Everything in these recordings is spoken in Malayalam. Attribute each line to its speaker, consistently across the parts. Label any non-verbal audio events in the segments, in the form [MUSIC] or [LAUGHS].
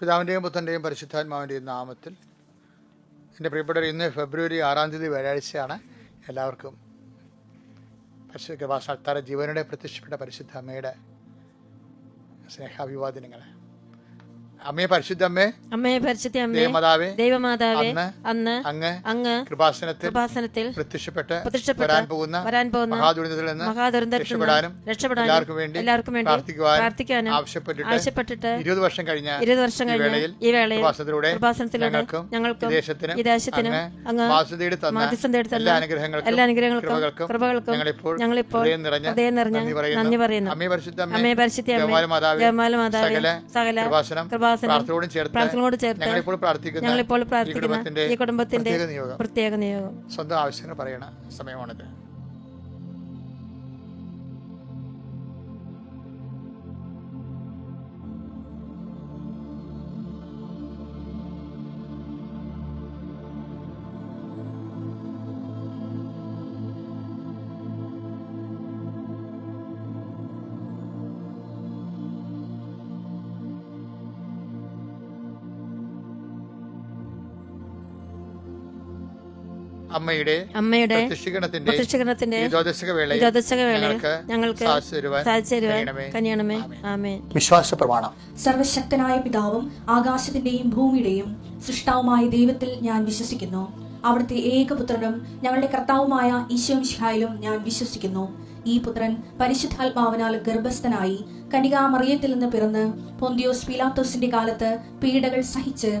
Speaker 1: പിതാവിന്റെയും പുത്രന്റെയും പരിശുദ്ധാത്മാവിന്റെയും നാമത്തിൽ എന്റെ പ്രിയപ്പെട്ടവർ ഇന്ന് ഫെബ്രുവരി ആറാം തീയതി വ്യാഴാഴ്ചയാണ് എല്ലാവർക്കും പരിശുദ്ധ കൃപാസ്ഥാന ജീവനുടെ പ്രത്യക്ഷപ്പെട്ട പരിശുദ്ധ അമ്മയുടെ സ്നേഹാഭിവാദനങ്ങൾ. അമ്മയെ പരിശുദ്ധ അമ്മേ
Speaker 2: അമ്മയെ പരിശുദ്ധ അമ്മേ
Speaker 1: ദേവമാതാവേ
Speaker 2: ദൈവമാതാവേ
Speaker 1: അന്ന് അങ്ങ്
Speaker 2: അങ്ങ്
Speaker 1: കൃപാസനത്തിൽ
Speaker 2: കൃപാസനത്തിൽ
Speaker 1: പ്രത്യക്ഷപ്പെട്ട് വരാൻ പോകുന്ന
Speaker 2: വരാൻ പോകുന്ന
Speaker 1: മഹാദുരന്തത്തിൽ നിന്ന്
Speaker 2: മഹാദുരന്തത്തിൽ
Speaker 1: രക്ഷപ്പെടാനും
Speaker 2: രക്ഷപ്പെടാനും
Speaker 1: എല്ലാവർക്കും വേണ്ടി
Speaker 2: എല്ലാവർക്കും വേണ്ടി
Speaker 1: പ്രാർത്ഥിക്കുവാനും
Speaker 2: പ്രാർത്ഥിക്കാനും
Speaker 1: ആവശ്യപ്പെട്ടിട്ട്
Speaker 2: ആവശ്യപ്പെട്ടിട്ട്
Speaker 1: ഇരുപത് വർഷം കഴിഞ്ഞ
Speaker 2: ഇരുപത് വർഷം കഴിഞ്ഞ് ഈ വേളയിൽ
Speaker 1: കൃപാസനത്തിലൂടെ
Speaker 2: കൃപാസനത്തിലൂടെ
Speaker 1: ഞങ്ങൾക്കും
Speaker 2: ഞങ്ങൾക്കും
Speaker 1: ദേശത്തിനും
Speaker 2: ഈ ദേശത്തിനും
Speaker 1: അങ്ങ്
Speaker 2: അങ്ങ്
Speaker 1: മാധ്യസ്ഥ തേടി തന്ന എല്ലാ അനുഗ്രഹങ്ങൾക്കും
Speaker 2: എല്ലാ അനുഗ്രഹങ്ങൾക്കും
Speaker 1: കൃപകൾക്കും ഞങ്ങളിപ്പോൾ
Speaker 2: ഞങ്ങളിപ്പോൾ
Speaker 1: ഹൃദയം നിറഞ്ഞ
Speaker 2: ഹൃദയം നിറഞ്ഞ
Speaker 1: നന്ദി
Speaker 2: പറയുന്നു.
Speaker 1: അമ്മേ പരിശുദ്ധ
Speaker 2: അമ്മേ പരിശുദ്ധ അമ്മേ
Speaker 1: ജപമാല മാതാവേ സകല
Speaker 2: സകല
Speaker 1: കൃപാസനം പ്രാർത്ഥനയോടും ചേർത്ത് ഞങ്ങളിപ്പോൾ പ്രാർത്ഥിക്കുന്ന
Speaker 2: ഞങ്ങളിപ്പോൾ
Speaker 1: ഈ
Speaker 2: പ്രാർത്ഥിക്കുന്ന
Speaker 1: കുടുംബത്തിന്റെ
Speaker 2: ഈ
Speaker 1: പ്രത്യേക നിയോഗം. സ്വന്തം ആവശ്യങ്ങൾ പറയണ സമയമാണിത്. അമ്മയുടെ
Speaker 2: അമ്മയുടെ
Speaker 1: പ്രത്യക്ഷീകരണത്തിന്റെ ഞങ്ങൾക്ക്.
Speaker 2: കനിയണമേ.
Speaker 1: വിശ്വാസ പ്രമാണം.
Speaker 3: സർവശക്തനായ പിതാവും ആകാശത്തിന്റെയും ഭൂമിയുടെയും സൃഷ്ടാവുമായ ദൈവത്തിൽ ഞാൻ വിശ്വസിക്കുന്നു. അവിടുത്തെ ഏകപുത്രനും ഞങ്ങളുടെ കർത്താവുമായ ഈശോമിശിഹായിലും ഞാൻ വിശ്വസിക്കുന്നു. ഈ പുത്രൻ പരിശുദ്ധാത്മാവിനാൽ ഗർഭസ്ഥനായി കനികാമറിയത്തിൽ നിന്ന് പിറന്ന് പൊന്തിയോസ് പിലാത്തോസിന്റെ കാലത്ത് പീഡകൾ സഹിച്ച്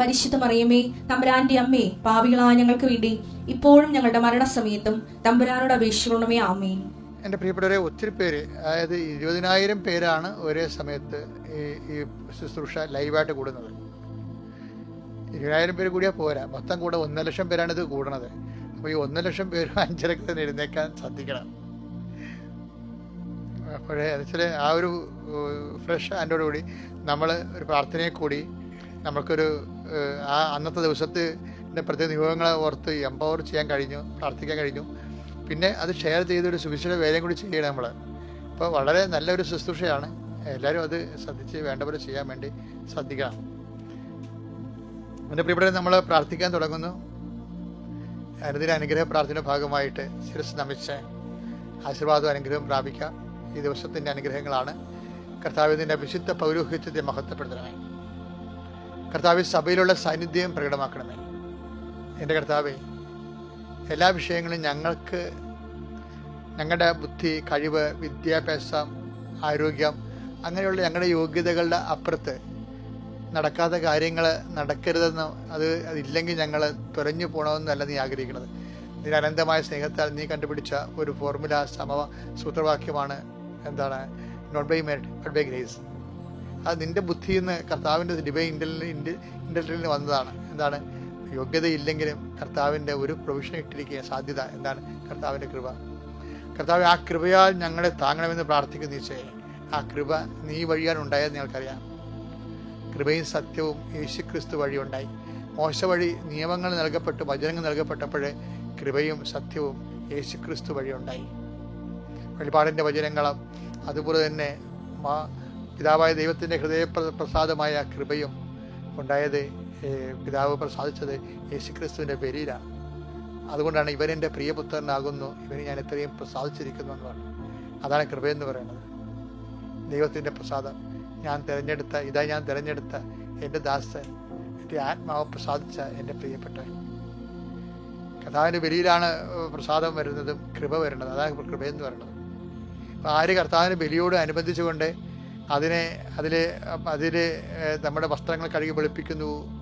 Speaker 3: പരിശുദ്ധ മറിയമേ തമ്പുരാന്റെ അമ്മേ പാപികളായ ഞങ്ങൾക്ക് വേണ്ടി ഇപ്പോഴും ഞങ്ങളുടെ മരണസമയത്തും തമ്പുരാനോട് അപേക്ഷിക്കണമേ ആമേ
Speaker 1: എന്റെ പ്രിയപ്പെട്ടവരെ ഒത്തിരി പേര് അതായത് ഇരുപതിനായിരം പേരാണ് ഒരേ സമയത്ത് ഈ ഈ ശുശ്രൂഷ ലൈവായിട്ട് കൂടുന്നത്. ഇരുപതിനായിരം പേര് കൂടിയാൽ പോരാ. മൊത്തം കൂടെ ഒന്നര ലക്ഷം പേരാണ് ഇത് കൂടണത് അപ്പോൾ ഈ ഒന്നര ലക്ഷം പേരും അഞ്ചരക്ക് തന്നെ എഴുന്നേക്കാൻ ശ്രദ്ധിക്കണം. അപ്പോഴേ എന്നുവെച്ചാൽ ആ ഒരു ഫ്രഷ് കൂടി നമ്മൾ ഒരു പ്രാർത്ഥനയെ കൂടി നമുക്കൊരു ആ അന്നത്തെ ദിവസത്തിന്റെ പ്രത്യേക നിയോഗങ്ങളെ ഓർത്ത് എംപവർ ചെയ്യാൻ കഴിഞ്ഞു പ്രാർത്ഥിക്കാൻ കഴിഞ്ഞു. പിന്നെ അത് ഷെയർ ചെയ്തൊരു സുവിശേഷ വേലയും കൂടി ചെയ്യണം നമ്മൾ അപ്പോൾ വളരെ നല്ലൊരു ശുശ്രൂഷയാണ്. എല്ലാവരും അത് ശ്രദ്ധിച്ച് വേണ്ട പോലെ ചെയ്യാൻ വേണ്ടി ശ്രദ്ധിക്കണം. എന്റെ ഇവിടെ നമ്മൾ പ്രാർത്ഥിക്കാൻ തുടങ്ങുന്നു. അനുദിന അനുഗ്രഹ പ്രാർത്ഥന ഭാഗമായിട്ട് ശിരസ് നമിച്ച് ആശീർവാദവും അനുഗ്രഹം പ്രാപിക്കാം. ഈ ദിവസത്തിന്റെ അനുഗ്രഹങ്ങളാണ്. കർത്താവിന്റെ വിശുദ്ധ പൗരോഹിത്യത്തെ മഹത്വപ്പെടുത്തണമേ. കർത്താവ് സഭയിലുള്ള സാന്നിധ്യം പ്രകടമാക്കണമേ. എന്റെ കർത്താവെ എല്ലാ വിഷയങ്ങളും ഞങ്ങൾക്ക് ഞങ്ങളുടെ ബുദ്ധി കഴിവ് വിദ്യാഭ്യാസം ആരോഗ്യം അങ്ങനെയുള്ള ഞങ്ങളുടെ യോഗ്യതകളുടെ അപ്പുറത്ത് നടക്കാത്ത കാര്യങ്ങൾ നടക്കരുതെന്ന് അത് അതില്ലെങ്കിൽ ഞങ്ങൾ തുരഞ്ഞു പോകണമെന്നല്ല നീ ആഗ്രഹിക്കുന്നത്. നിന്റെ അനന്തമായ സ്നേഹത്താൽ നീ കണ്ടുപിടിച്ച ഒരു ഫോർമുല സമ സൂത്രവാക്യമാണ് എന്താണ്? Not by merit but by grace അത് നിന്റെ ബുദ്ധിയിൽ നിന്ന് കർത്താവിന്റെ ഡിവൈൻ ഇന്റലിന്റെ ഇന്റലിൽ വന്നതാണ്. എന്താണ്? യോഗ്യതയില്ലെങ്കിലും കർത്താവിന്റെ ഒരു പ്രൊവിഷൻ ഇട്ടിരിക്കുക സാധ്യത എന്താണ്? കർത്താവിന്റെ കൃപ. കർത്താവ് ആ കൃപയാൽ ഞങ്ങളെ താങ്ങണമെന്ന് പ്രാർത്ഥിക്കുന്നു ഈശോയെ. ആ കൃപ നീ വഴിയാണ് ഉണ്ടായത് ഞങ്ങൾക്കറിയാം. കൃപയും സത്യവും യേശു ക്രിസ്തു വഴി ഉണ്ടായി. മോശ വഴി നിയമങ്ങൾ നൽകപ്പെട്ടു വചനങ്ങൾ നൽകപ്പെട്ടപ്പോൾ കൃപയും സത്യവും യേശു ക്രിസ്തു വഴി ഉണ്ടായി. വെളിപാടിന്റെ വചനങ്ങളും അതുപോലെ തന്നെ പിതാവായ ദൈവത്തിന്റെ ഹൃദയ പ്ര- പ്രസാദമായ കൃപയും ഉണ്ടായത് പിതാവ് പ്രസാദിച്ചത് യേശുക്രിസ്തുവിന്റെ പേരിലാണ്. അതുകൊണ്ടാണ് ഇവനെന്റെ പ്രിയപുത്രനാകുന്നു ഇവന് ഞാൻ ഇത്രയും പ്രസാദിച്ചിരിക്കുന്നു എന്നാണ് അതാണ് കൃപയെന്ന് പറയുന്നത്. ദൈവത്തിന്റെ പ്രസാദം. ഞാൻ തിരഞ്ഞെടുത്ത ഇതാ ഞാൻ തിരഞ്ഞെടുത്ത എന്റെ ദാസൻ എന്റെ ആത്മാവ് പ്രസാദിച്ച എന്റെ പ്രിയപ്പെട്ട കർത്താവിന്റെ ബലിയിലാണ് പ്രസാദം വരുന്നതും കൃപ വരുന്നത്. അതാണ് കൃപയെന്ന് പറയുന്നത്. അപ്പോൾ ആര് കർത്താവിന്റെ ബലിയോട് അനുബന്ധിച്ചുകൊണ്ട് അതിനെ അതിൽ അതിൽ നമ്മുടെ വസ്ത്രങ്ങൾ കഴുകി വെളുപ്പിക്കുന്നു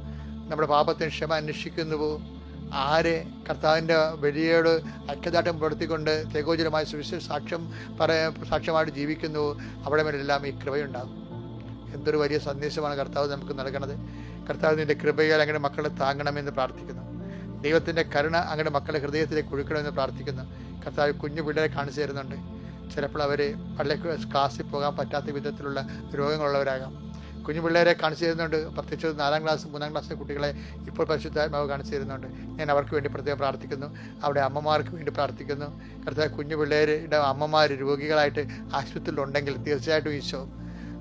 Speaker 1: നമ്മുടെ പാപത്തിന് ക്ഷമ അന്വേഷിക്കുന്നുവോ ആരെ കർത്താവിന്റെ വെളിയോട് ഐക്യദാർഢ്യം പുലർത്തിക്കൊണ്ട് തേകോചരമായ സുവിശേഷ സാക്ഷ്യം പറയ സാക്ഷ്യമായിട്ട് ജീവിക്കുന്നു അവിടെ മേലെല്ലാം ഈ കൃപയുണ്ടാകും. എന്തൊരു വലിയ സന്ദേശമാണ് കർത്താവ് നമുക്ക് നൽകണത്. കർത്താവ് നിന്റെ കൃപയാൽ അങ്ങനെ മക്കളെ താങ്ങണമെന്ന് പ്രാർത്ഥിക്കുന്നു. ദൈവത്തിന്റെ കരുണ അങ്ങനെ മക്കളുടെ ഹൃദയത്തിലേക്ക് ഒഴുക്കണമെന്ന് പ്രാർത്ഥിക്കുന്നു. കർത്താവ് കുഞ്ഞു പിള്ളേരെ കാണിച്ചു തരുന്നുണ്ട്. ചിലപ്പോൾ അവർ പള്ളി ക്ലാസ്സിൽ പോകാൻ പറ്റാത്ത വിധത്തിലുള്ള രോഗങ്ങളുള്ളവരാകാം. കുഞ്ഞു പിള്ളേരെ കാണിച്ചു തരുന്നുണ്ട്. പ്രത്യേകിച്ച് നാലാം ക്ലാസ് മൂന്നാം ക്ലാസ് കുട്ടികളെ ഇപ്പോൾ പരിശുദ്ധാത്മാവ് കാണിച്ചു തരുന്നുണ്ട്. ഞാൻ അവർക്ക് വേണ്ടി പ്രത്യേകം പ്രാർത്ഥിക്കുന്നു. അവിടെ അമ്മമാർക്ക് വേണ്ടി പ്രാർത്ഥിക്കുന്നു. കർത്താവ് കുഞ്ഞു പിള്ളേരുടെ അമ്മമാർ രോഗികളായിട്ട് ആശുപത്രിയിലുണ്ടെങ്കിൽ തീർച്ചയായിട്ടും ഈശോ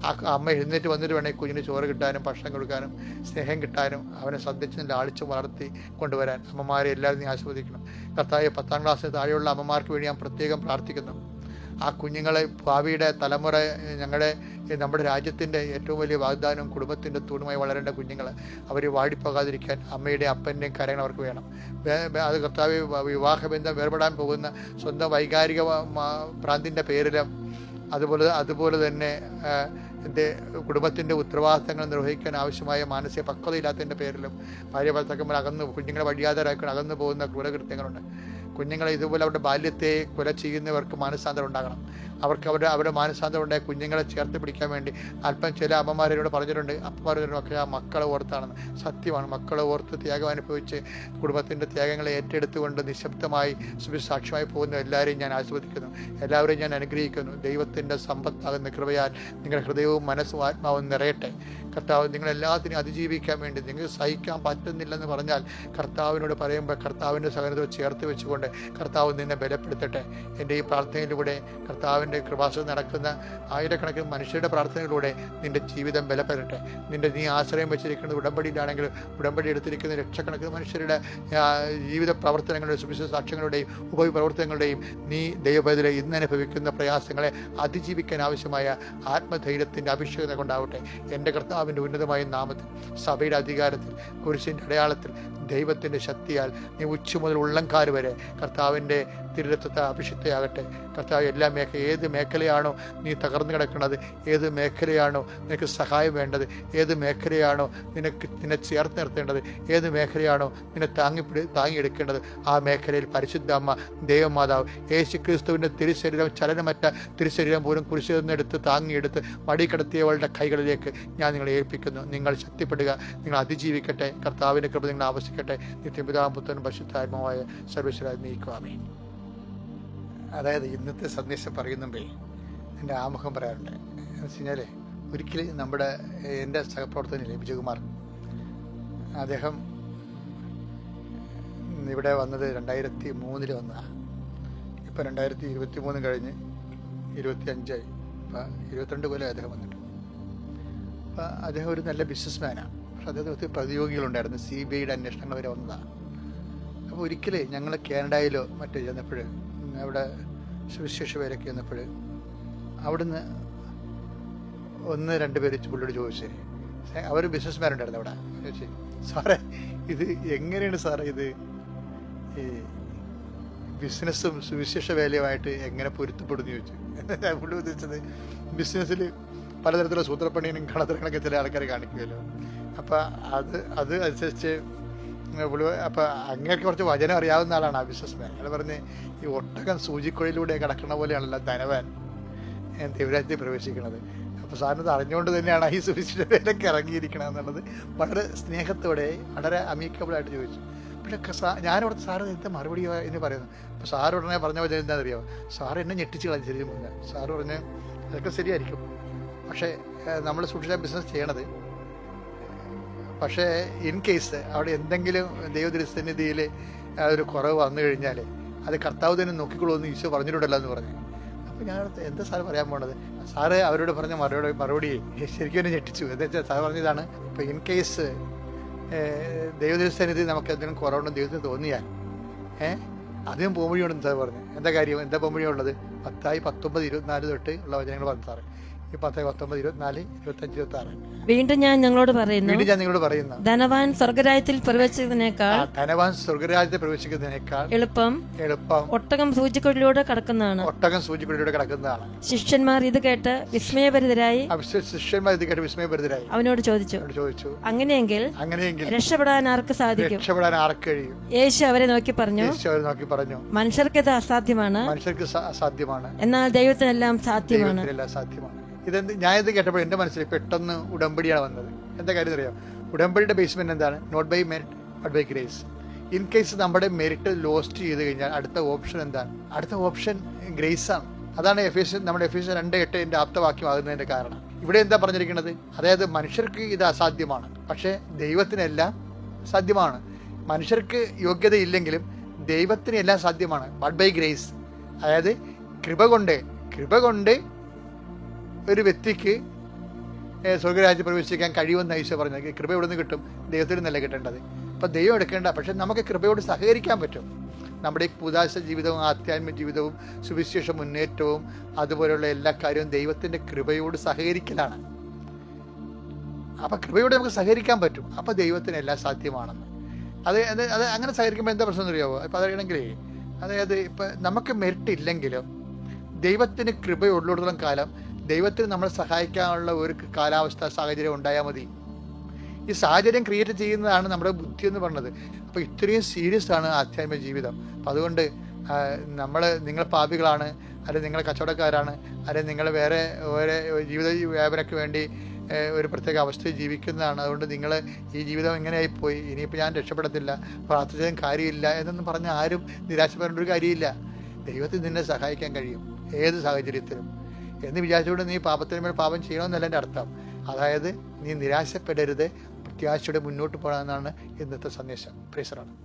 Speaker 1: ആ അമ്മ എഴുന്നേറ്റ് വന്നിട്ട് വേണമെങ്കിൽ കുഞ്ഞിന് ചോറ് കിട്ടാനും ഭക്ഷണം കൊടുക്കാനും സ്നേഹം കിട്ടാനും അവനെ ശ്രദ്ധിച്ച് ലാളിച്ച് വളർത്തി കൊണ്ടുവരാൻ അമ്മമാരെ എല്ലാവരും നീ ആസ്വദിക്കണം കർത്താവ് പത്താം ക്ലാസ്സിൽ താഴെയുള്ള അമ്മമാർക്ക് വേണ്ടി ഞാൻ പ്രത്യേകം പ്രാർത്ഥിക്കുന്നു. ആ കുഞ്ഞുങ്ങളെ ഭാവിയുടെ തലമുറ ഞങ്ങളുടെ നമ്മുടെ രാജ്യത്തിന്റെ ഏറ്റവും വലിയ വാഗ്ദാനവും കുടുംബത്തിന്റെ തൂണുമായി വളരേണ്ട കുഞ്ഞുങ്ങൾ അവർ വാടിപ്പോകാതിരിക്കാൻ അമ്മയുടെയും അപ്പന്റെയും കരങ്ങൾ അവർക്ക് വേണം. അത് കർത്താവ് വിവാഹബന്ധം വേർപെടാൻ പോകുന്ന സ്വന്തം വൈകാരിക പ്രാന്തിന്റെ പേരിലും അതുപോലെ അതുപോലെ തന്നെ എന്റെ കുടുംബത്തിന്റെ ഉത്തരവാദിത്തങ്ങൾ നിർവഹിക്കാൻ ആവശ്യമായ മാനസിക പക്വതയില്ലാത്തതിന്റെ പേരിലും ഭാര്യ ഭർത്താക്കന്മാർ അകന്ന് കുഞ്ഞുങ്ങളെ വഴിയാതരാക്കാൻ അകന്നു പോകുന്ന ക്രൂരകൃത്യങ്ങളുണ്ട്. കുഞ്ഞുങ്ങളെ ഇതുപോലെ അവരുടെ ബാല്യത്തെ കൊല ചെയ്യുന്നവർക്ക് മാനസാന്തരം ഉണ്ടാകണം. അവർക്ക് അവരുടെ അവരുടെ മാനസാന്തരം ഉണ്ടായ കുഞ്ഞുങ്ങളെ ചേർത്ത് പിടിക്കാൻ വേണ്ടി അല്പം ചില അമ്മമാരോട് പറഞ്ഞിട്ടുണ്ട്. അപ്പമാരോടൊക്കെ ആ മക്കളെ ഓർത്താണെന്ന്. സത്യമാണ്. മക്കളെ ഓർത്ത് ത്യാഗം അനുഭവിച്ച് കുടുംബത്തിന്റെ ത്യാഗങ്ങളെ ഏറ്റെടുത്തുകൊണ്ട് നിശബ്ദമായി സുവിസാക്ഷ്യമായി പോകുന്ന എല്ലാവരെയും ഞാൻ ആസ്വദിക്കുന്നു എല്ലാവരെയും ഞാൻ അനുഗ്രഹിക്കുന്നു. ദൈവത്തിന്റെ സമ്പത്താകുന്ന കൃപയാൽ നിങ്ങളുടെ ഹൃദയവും മനസ്സും ആത്മാവും നിറയട്ടെ. കർത്താവ് നിങ്ങളെല്ലാത്തിനും അതിജീവിക്കാൻ വേണ്ടി നിങ്ങൾക്ക് സഹിക്കാൻ പറ്റുന്നില്ലെന്ന് പറഞ്ഞാൽ കർത്താവിനോട് പറയുമ്പോൾ കർത്താവിന്റെ സഹനത്തോട് ചേർത്ത് വെച്ചുകൊണ്ട് കർത്താവ് നിന്നെ ബലപ്പെടുത്തട്ടെ. എന്റെ ഈ പ്രാർത്ഥനയിലൂടെ കർത്താവിന്റെ കൃപാസനം നടക്കുന്ന ആയിരക്കണക്കിന് മനുഷ്യരുടെ പ്രാർത്ഥനയിലൂടെ നിന്റെ ജീവിതം ബലപ്പെടട്ടെ. നിന്റെ നീ ആശ്രയം വെച്ചിരിക്കുന്നത് ഉടമ്പടിയിലാണെങ്കിൽ ഉടമ്പടി എടുത്തിരിക്കുന്ന ലക്ഷക്കണക്കിന് മനുഷ്യരുടെ ജീവിത പ്രവർത്തനങ്ങളുടെയും സുവിശേഷ സാക്ഷ്യങ്ങളുടെയും ഉപപ്രവർത്തനങ്ങളുടെയും നീ ദൈവപതിലെ ഇന്ന് അനുഭവിക്കുന്ന പ്രയാസങ്ങളെ അതിജീവിക്കാൻ ആവശ്യമായ ആത്മധൈര്യത്തിന്റെ അഭിഷേകത കൊണ്ടാവട്ടെ എന്റെ കർത്താവിന്റെ ഉന്നതമായ നാമത്തിൽ സഭയുടെ അധികാരത്തിൽ കുരിശിന്റെ അടയാളത്തിൽ ദൈവത്തിന്റെ ശക്തിയാൽ നീ ഉച്ച മുതൽ ഉള്ളംകാർ വരെ കർത്താവിന്റെ തിരുരത്വത്തെ അഭിഷിക്തയാകട്ടെ. കർത്താവ് എല്ലാ മേഖ ഏത് മേഖലയാണോ നീ തകർന്നു കിടക്കുന്നത്? ഏത് മേഖലയാണോ നിനക്ക് സഹായം വേണ്ടത്? ഏത് മേഖലയാണോ നിനക്ക് നിന്നെ ചേർത്ത് നിർത്തേണ്ടത്? ഏത് മേഖലയാണോ നിന്നെ താങ്ങി പിടി- താങ്ങിയെടുക്കേണ്ടത്? ആ മേഖലയിൽ പരിശുദ്ധ അമ്മ ദൈവമാതാവ് യേശു ക്രിസ്തുവിന്റെ തിരുശരീരം ചലനമറ്റ തിരുശരീരം പോലും കുരിശിൽ നിന്നെടുത്ത് താങ്ങിയെടുത്ത് മടിക്കടത്തിയവളുടെ കൈകളിലേക്ക് ഞാൻ നിങ്ങളെ ഏൽപ്പിക്കുന്നു. നിങ്ങൾ ശക്തിപ്പെടുക. നിങ്ങൾ അതിജീവിക്കട്ടെ. കർത്താവിന്റെ കൃപ നിങ്ങൾ ആവശ്യിക്കട്ടെ. നിത്യപിതാപുത്രൻ പശുദ്ധാത്മാവായ സർവേശ്വരായി നീക്കുവാമേ അതായത് ഇന്നത്തെ സന്ദേശം പറയുന്നുമ്പേ എന്റെ ആമുഖം പറയാറുണ്ട്. എന്ന് വെച്ച് കഴിഞ്ഞാൽ ഒരിക്കലും നമ്മുടെ എന്റെ സഹപ്രവർത്തകനില്ലേ വിജയകുമാർ അദ്ദേഹം ഇവിടെ വന്നത് രണ്ടായിരത്തി മൂന്നിൽ വന്നതാണ് ഇപ്പം രണ്ടായിരത്തി ഇരുപത്തി മൂന്ന് കഴിഞ്ഞ് ഇരുപത്തി അഞ്ചായി ഇപ്പം ഇരുപത്തിരണ്ട് കൊല്ലം അദ്ദേഹം വന്നിട്ട് അപ്പം അദ്ദേഹം ഒരു നല്ല ബിസിനസ്മാനാണ് പക്ഷെ അദ്ദേഹത്തിന് ഒത്തിരി പ്രതിയോഗികളുണ്ടായിരുന്നു. സി ബി ഐയുടെ അന്വേഷണങ്ങൾ വരെ വന്നതാണ് അപ്പോൾ ഒരിക്കലേ ഞങ്ങൾ കാനഡയിലോ മറ്റോ ചെന്നപ്പോൾ അവിടെ സുവിശേഷ പേരൊക്കെ ചെന്നപ്പോൾ അവിടുന്ന് ഒന്ന് രണ്ട് പേര് പുള്ളിയോട് ചോദിച്ചേ അവർ ബിസിനസ്മാരുണ്ടായിരുന്നു അവിടെ? ചോദിച്ചേ സാറേ ഇത് എങ്ങനെയാണ് സാറേ ഇത്? ഈ ബിസിനസ്സും സുവിശേഷ വേലയുമായിട്ട് എങ്ങനെ പൊരുത്തപ്പെടുന്നു? ചോദിച്ചു. [LAUGHS] പുള്ളി ഉദ്ദേശിച്ചത് ബിസിനസ്സിൽ പലതരത്തിലുള്ള സൂത്രപ്പണിയും കടത്തരങ്ങളൊക്കെ ചില ആൾക്കാർ കാണിക്കുമല്ലോ. അപ്പം അത് അത് അനുസരിച്ച് പുള്ളി അപ്പം അങ്ങനെയൊക്കെ കുറച്ച് വചനം അറിയാവുന്ന ആളാണ് ആ ബിസിനസ്മാൻ. അയാൾ പറഞ്ഞ് ഈ ഒട്ടകം സൂചിക്കുഴയിലൂടെ കിടക്കുന്ന പോലെയാണല്ലോ ധനവാൻ. ദൈവരാജ്യത്തിൽ പ്രവേശിക്കുന്നത്. അപ്പോൾ സാറിനത് അറിഞ്ഞുകൊണ്ട് തന്നെയാണ് ഈ സുവിശേഷത്തിലേക്ക് ഇറങ്ങിയിരിക്കണം എന്നുള്ളത്. വളരെ സ്നേഹത്തോടെ വളരെ അമീക്കബിളായിട്ട് ചോദിച്ചു. ക- സാ ഞാനിവിടെ സാറ് എന്താ മറുപടി എന്ന് പറയുന്നു അപ്പോൾ സാറ് ഉടനെ പറഞ്ഞ പോലെ എന്താണെന്ന് അറിയാമോ സാർ എന്നെ ഞെട്ടിച്ച് കളഞ്ഞു ശരിയും സാറ് പറഞ്ഞ് അതൊക്കെ ശരിയായിരിക്കും. പക്ഷേ നമ്മൾ സൂക്ഷിച്ച ബിസിനസ് ചെയ്യണത് പക്ഷേ ഇൻ കേസ് അവിടെ എന്തെങ്കിലും ദൈവദൃസന്നിധിയിൽ ഒരു കുറവ് വന്നു കഴിഞ്ഞാൽ അത് കർത്താവ് തന്നെ നോക്കിക്കൊള്ളുമെന്ന് ഈശോ പറഞ്ഞിട്ടുണ്ടല്ലോ എന്ന് പറഞ്ഞു. അപ്പോൾ ഞാൻ എന്താ സാറ് പറയാൻ പോണത്? സാറ് അവരോട് പറഞ്ഞ മറുപടി മറുപടി ശരിക്കും എന്നെ ഞെട്ടിച്ചു. എന്താ വെച്ചാൽ സാർ പറഞ്ഞതാണ് ഇപ്പോൾ ഇൻ കേസ് ദൈവദൃസന്നിധി നമുക്ക് എന്തെങ്കിലും കുറവുണ്ടെന്ന് ദൈവത്തിന് തോന്നിയാൽ ഏഹ് അധികം പോകുമ്പോഴുണ്ടെന്ന് സാർ പറഞ്ഞു. എന്താ കാര്യം? എന്താ പോംവഴിയുള്ളത്? പത്തായി പത്തൊമ്പത് ഇരുപത്തിനാല് തൊട്ട് ഉള്ള വചനങ്ങൾ പറഞ്ഞു സാറ്. ഈ പത്ത് പത്തൊമ്പത് ഇരുപത്തിനാല് ഇരുപത്തഞ്ച് ഇരുപത്തി ആറ്
Speaker 2: വീണ്ടും ഞാൻ ഞങ്ങളോട് പറയുന്നു
Speaker 1: വീണ്ടും ഞാൻ നിങ്ങളോട് പറയുന്നു
Speaker 2: ധനവാൻ സ്വർഗരാജ്യത്തിൽ പ്രവേശിച്ചതിനേക്കാൾ
Speaker 1: ധനവാൻ സ്വർഗരാജ്യത്തിൽ പ്രവേശിക്കുന്നതിനേക്കാൾ
Speaker 2: എളുപ്പം
Speaker 1: എളുപ്പം
Speaker 2: ഒട്ടകം സൂചിക്കൊടിലൂടെ കടക്കുന്നതാണ്.
Speaker 1: ഒട്ടകം സൂചിക്കുള്ളിലൂടെ കടക്കുന്നതാണ്.
Speaker 2: ശിഷ്യന്മാർ ഇത് കേട്ട് വിസ്മയഭരിതരായി
Speaker 1: ശിഷ്യന്മാർ ഇത് കേട്ട് വിസ്മയഭരിതരായി.
Speaker 2: അവനോട് ചോദിച്ചു
Speaker 1: ചോദിച്ചു
Speaker 2: അങ്ങനെയെങ്കിൽ
Speaker 1: അങ്ങനെയെങ്കിൽ
Speaker 2: രക്ഷപ്പെടാൻ ആർക്ക് സാധിക്കും?
Speaker 1: രക്ഷപ്പെടാൻ ആർക്ക് കഴിയും?
Speaker 2: യേശു അവരെ നോക്കി പറഞ്ഞു
Speaker 1: യേശു അവരെ നോക്കി പറഞ്ഞു
Speaker 2: മനുഷ്യർക്ക് ഇത് അസാധ്യമാണ്
Speaker 1: മനുഷ്യർക്ക് അസാധ്യമാണ്
Speaker 2: എന്നാൽ ദൈവത്തിനെല്ലാം സാധ്യമാണ്.
Speaker 1: സാധ്യമാണ്. ഇതെന്ത് ഞാൻ ഇത് കേട്ടപ്പോൾ എന്റെ മനസ്സിൽ പെട്ടെന്ന് ഉടമ്പടിയാണ് വന്നത്. എന്താ കാര്യം അറിയാം? ഉടമ്പടിയുടെ ബേസ്മെന്റ് എന്താണ്? Not by merit but by grace in case നമ്മുടെ മെറിറ്റ് ലോസ്റ്റ് ചെയ്ത് കഴിഞ്ഞാൽ അടുത്ത ഓപ്ഷൻ എന്താണ്? അടുത്ത ഓപ്ഷൻ ഗ്രേസ് ആണ്. അതാണ് എഫ് എസ് നമ്മുടെ എഫ് എസ് രണ്ട് എട്ട് എന്റെ ആപ്തവാക്യമാകുന്നതിന്റെ കാരണം. ഇവിടെ എന്താ പറഞ്ഞിരിക്കുന്നത്? അതായത് മനുഷ്യർക്ക് ഇത് അസാധ്യമാണ്. പക്ഷേ ദൈവത്തിനെല്ലാം സാധ്യമാണ്. മനുഷ്യർക്ക് യോഗ്യതയില്ലെങ്കിലും ദൈവത്തിന് എല്ലാം സാധ്യമാണ്. ബട്ട് ബൈ ഗ്രേസ് അതായത് കൃപ കൊണ്ട് കൃപ കൊണ്ട് ഒരു വ്യക്തിക്ക് സ്വർഗരാജ്യം പ്രവേശിക്കാൻ കഴിയുമെന്ന് ഈശോ പറഞ്ഞത് കൃപ എവിടെ നിന്ന് കിട്ടും? ദൈവത്തിൽ നിന്നല്ല കിട്ടേണ്ടത്. അപ്പം ദൈവം എടുക്കേണ്ട. പക്ഷെ നമുക്ക് കൃപയോട് സഹകരിക്കാൻ പറ്റും. നമ്മുടെ ഈ പുതാശ ജീവിതവും ആധ്യാത്മിക ജീവിതവും സുവിശേഷ മുന്നേറ്റവും അതുപോലെയുള്ള എല്ലാ കാര്യവും ദൈവത്തിന്റെ കൃപയോട് സഹകരിക്കലാണ്. അപ്പം കൃപയോട് നമുക്ക് സഹകരിക്കാൻ പറ്റും. അപ്പോൾ ദൈവത്തിന് എല്ലാം സാധ്യമാണെന്ന്. അത് അത് അങ്ങനെ സഹകരിക്കുമ്പോൾ എന്താ പ്രശ്നം അറിയാവോ ഇപ്പം അതറിയണമെങ്കിലേ അതായത് ഇപ്പം നമുക്ക് മെറിറ്റ് ഇല്ലെങ്കിലും ദൈവത്തിന് കൃപയുള്ളിടത്തോളം കാലം ദൈവത്തിന് നമ്മളെ സഹായിക്കാനുള്ള ഒരു കാലാവസ്ഥ സാഹചര്യം ഉണ്ടായാൽ മതി. ഈ സാഹചര്യം ക്രിയേറ്റ് ചെയ്യുന്നതാണ് നമ്മുടെ ബുദ്ധി എന്ന് പറഞ്ഞത്. അപ്പോൾ ഇത്രയും സീരിയസ് ആണ് ആധ്യാത്മിക ജീവിതം. അപ്പം അതുകൊണ്ട് നമ്മൾ നിങ്ങൾ പാപികളാണ് അല്ലെങ്കിൽ നിങ്ങൾ കച്ചവടക്കാരാണ് അല്ലെങ്കിൽ നിങ്ങൾ വേറെ വേറെ ജീവിത വ്യാപനയ്ക്ക് വേണ്ടി ഒരു പ്രത്യേക അവസ്ഥയിൽ ജീവിക്കുന്നതാണ്. അതുകൊണ്ട് നിങ്ങൾ ഈ ജീവിതം ഇങ്ങനെയായി പോയി ഇനിയിപ്പോൾ ഞാൻ രക്ഷപ്പെടത്തില്ല പ്രാർത്ഥിച്ചതും കാര്യമില്ല എന്നൊന്നും പറഞ്ഞ് ആരും നിരാശപ്പെടേണ്ട ഒരു കാര്യമില്ല. ദൈവത്തിന് നിന്നെ സഹായിക്കാൻ കഴിയും. ഏത് സാഹചര്യത്തിലും. എന്ന് വിചാരിച്ചുകൊണ്ട് നീ പാപത്തിന് മേൽ പാപം ചെയ്യണമെന്നല്ല എന്റെ അർത്ഥം. അതായത് നീ നിരാശപ്പെടരുത് പ്രത്യാശയോടെ മുന്നോട്ട് പോകണമെന്നാണ് ഇന്നത്തെ സന്ദേശം. പ്രീസറാണ്